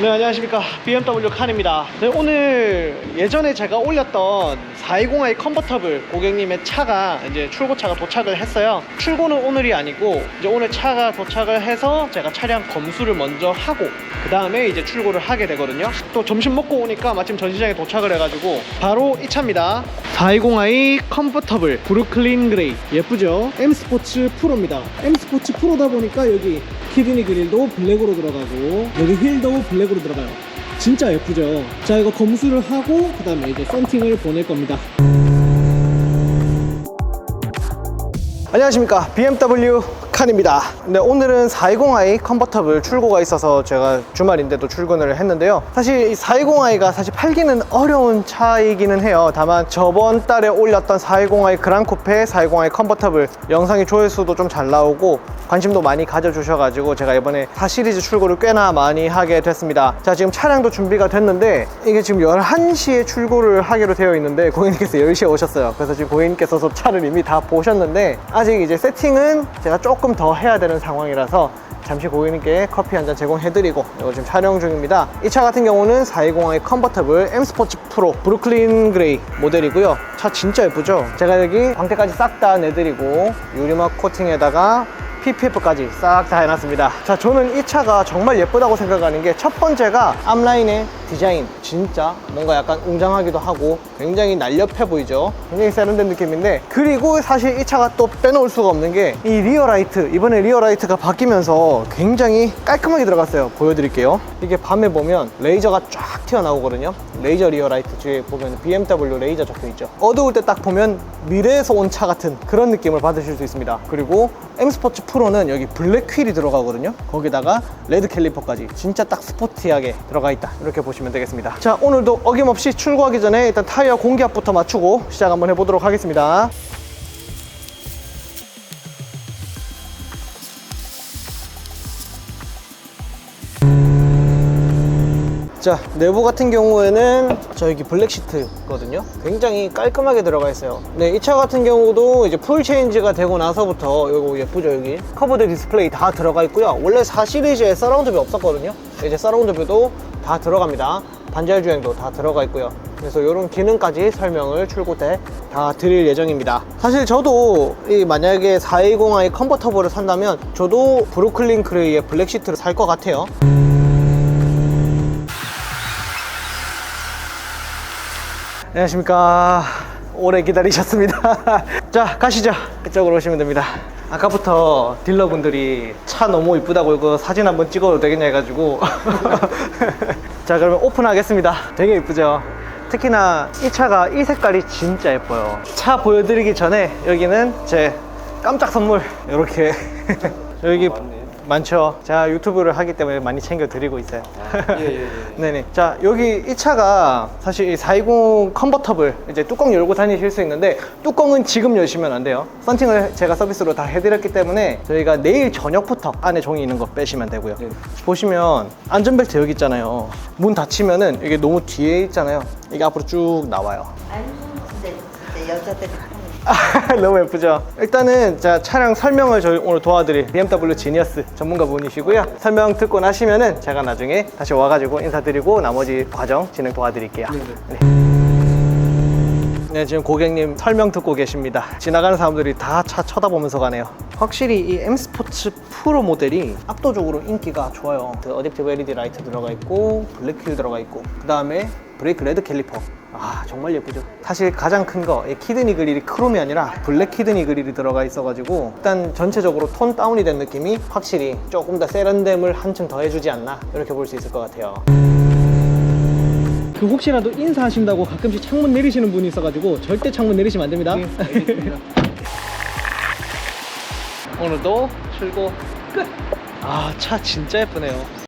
네 안녕하십니까. BMW 칸입니다. 네, 오늘 예전에 제가 올렸던 420i 컨버터블 고객님의 차가 이제 출고차가 도착을 했어요. 출고는 오늘이 아니고 이제 오늘 차가 도착을 해서 제가 차량 검수를 먼저 하고 그 다음에 이제 출고를 하게 되거든요. 또 점심 먹고 오니까 마침 전시장에 도착을 해가지고 바로 이 차입니다. 420i 컨버터블 브루클린 그레이. 예쁘죠? M 스포츠 프로입니다. M 스포츠 프로다 보니까 여기 키드니 그릴도 블랙으로 들어가고 여기 휠도 블랙 으로 들어가요. 진짜 예쁘죠 자 이거 검수를 하고 그 다음에 이제 썬팅을 보낼 겁니다 안녕하십니까. BMW 칸입니다. 네, 오늘은 420i 컨버터블 출고가 있어서 제가 주말인데도 출근을 했는데요. 사실 이 420i가 사실 팔기는 어려운 차이기는 해요. 다만 저번 달에 올렸던 420i 그랑코페 420i 컨버터블 영상이 조회수도 좀 잘 나오고 관심도 많이 가져주셔가지고 제가 이번에 4 시리즈 출고를 꽤나 많이 하게 됐습니다. 자 지금 차량도 준비가 됐는데 이게 지금 11시에 출고를 하기로 되어 있는데 고객님께서 10시에 오셨어요. 그래서 지금 고객님께서도 차를 이미 다 보셨는데 아직 이제 세팅은 제가 조금 더 해야 되는 상황이라서 잠시 고객님께 커피 한 잔 제공해드리고 이거 지금 촬영 중입니다. 이 차 같은 경우는 420i 컨버터블 M 스포츠 프로 브루클린 그레이 모델이고요. 차 진짜 예쁘죠? 제가 여기 광택까지 싹 다 내드리고 유리막 코팅에다가 PPF까지 싹 다 해놨습니다. 자 저는 이 차가 정말 예쁘다고 생각하는 게 첫 번째가 앞라인의 디자인. 진짜 뭔가 약간 웅장하기도 하고 굉장히 날렵해 보이죠? 굉장히 세련된 느낌인데 그리고 사실 이 차가 또 빼놓을 수가 없는 게 이 리어라이트 이번에 리어라이트가 바뀌면서 굉장히 깔끔하게 들어갔어요. 보여드릴게요. 이게 밤에 보면 레이저가 쫙 튀어나오거든요. 레이저 리어라이트 뒤에 보면 BMW 레이저 적혀있죠. 어두울 때 딱 보면 미래에서 온 차 같은 그런 느낌을 받으실 수 있습니다. 그리고 M 스포츠 프로는 여기 블랙 휠이 들어가거든요. 거기다가 레드 캘리퍼까지 진짜 딱 스포티하게 들어가 있다. 이렇게 보시면 되겠습니다. 자 오늘도 어김없이 출고하기 전에 일단 타이어 공기압부터 맞추고 시작 한번 해보도록 하겠습니다 자 내부 같은 경우에는 저기 블랙 시트거든요. 굉장히 깔끔하게 들어가 있어요. 네 이 차 같은 경우도 이제 풀 체인지가 되고 나서부터 이거 예쁘죠 여기? 커브드 디스플레이 다 들어가 있고요. 원래 4 시리즈에 서라운드 뷰 없었거든요. 이제 서라운드 뷰도 다 들어갑니다. 반절 주행도 다 들어가 있고요. 그래서 이런 기능까지 설명을 출고 때 다 드릴 예정입니다. 사실 저도 이 만약에 420i 컨버터블을 산다면 저도 브루클린 크레이의 블랙 시트를 살 것 같아요 안녕하십니까. 오래 기다리셨습니다. 자, 가시죠. 이쪽으로 오시면 됩니다. 아까부터 딜러분들이 차 너무 이쁘다고 이거 사진 한번 찍어도 되겠냐 해가지고. 자, 그러면 오픈하겠습니다. 되게 이쁘죠? 특히나 이 차가 이 색깔이 진짜 예뻐요. 차 보여드리기 전에 여기는 제 깜짝 선물. 이렇게. 여기 많죠. 제가 유튜브를 하기 때문에 많이 챙겨 드리고 있어요. 네네. 자, 여기 이 차가 사실 이 420 컨버터블 이제 뚜껑 열고 다니실 수 있는데 뚜껑은 지금 여시면 안 돼요. 썬팅을 제가 서비스로 다 해드렸기 때문에 저희가 내일 저녁부터 안에 종이 있는 거 빼시면 되고요. 보시면 안전벨트 여기 있잖아요. 문 닫히면은 이게 너무 뒤에 있잖아요. 이게 앞으로 쭉 나와요. 아니 근데 진짜 여자들이 너무 예쁘죠? 일단은 자 차량 설명을 저희 오늘 도와드릴 BMW 지니어스 전문가분이시고요. 설명 듣고 나시면은 제가 나중에 다시 와가지고 인사드리고 나머지 과정 진행 도와드릴게요. 네. 네, 지금 고객님 설명 듣고 계십니다. 지나가는 사람들이 다 차 쳐다보면서 가네요. 확실히 이 M 스포츠 프로 모델이 압도적으로 인기가 좋아요. 그 어댑티브 LED 라이트 들어가 있고 블랙 휠 들어가 있고 그 다음에 브레이크 레드 캘리퍼. 아 정말 예쁘죠. 사실 가장 큰 거 키드니 그릴이 크롬이 아니라 블랙 키드니 그릴이 들어가 있어가지고 일단 전체적으로 톤 다운이 된 느낌이 확실히 조금 더 세련됨을 한층 더 해주지 않나 이렇게 볼 수 있을 것 같아요. 그 혹시라도 인사하신다고 가끔씩 창문 내리시는 분이 있어가지고 절대 창문 내리시면 안 됩니다. 오늘도 출고 끝. 아 차 진짜 예쁘네요.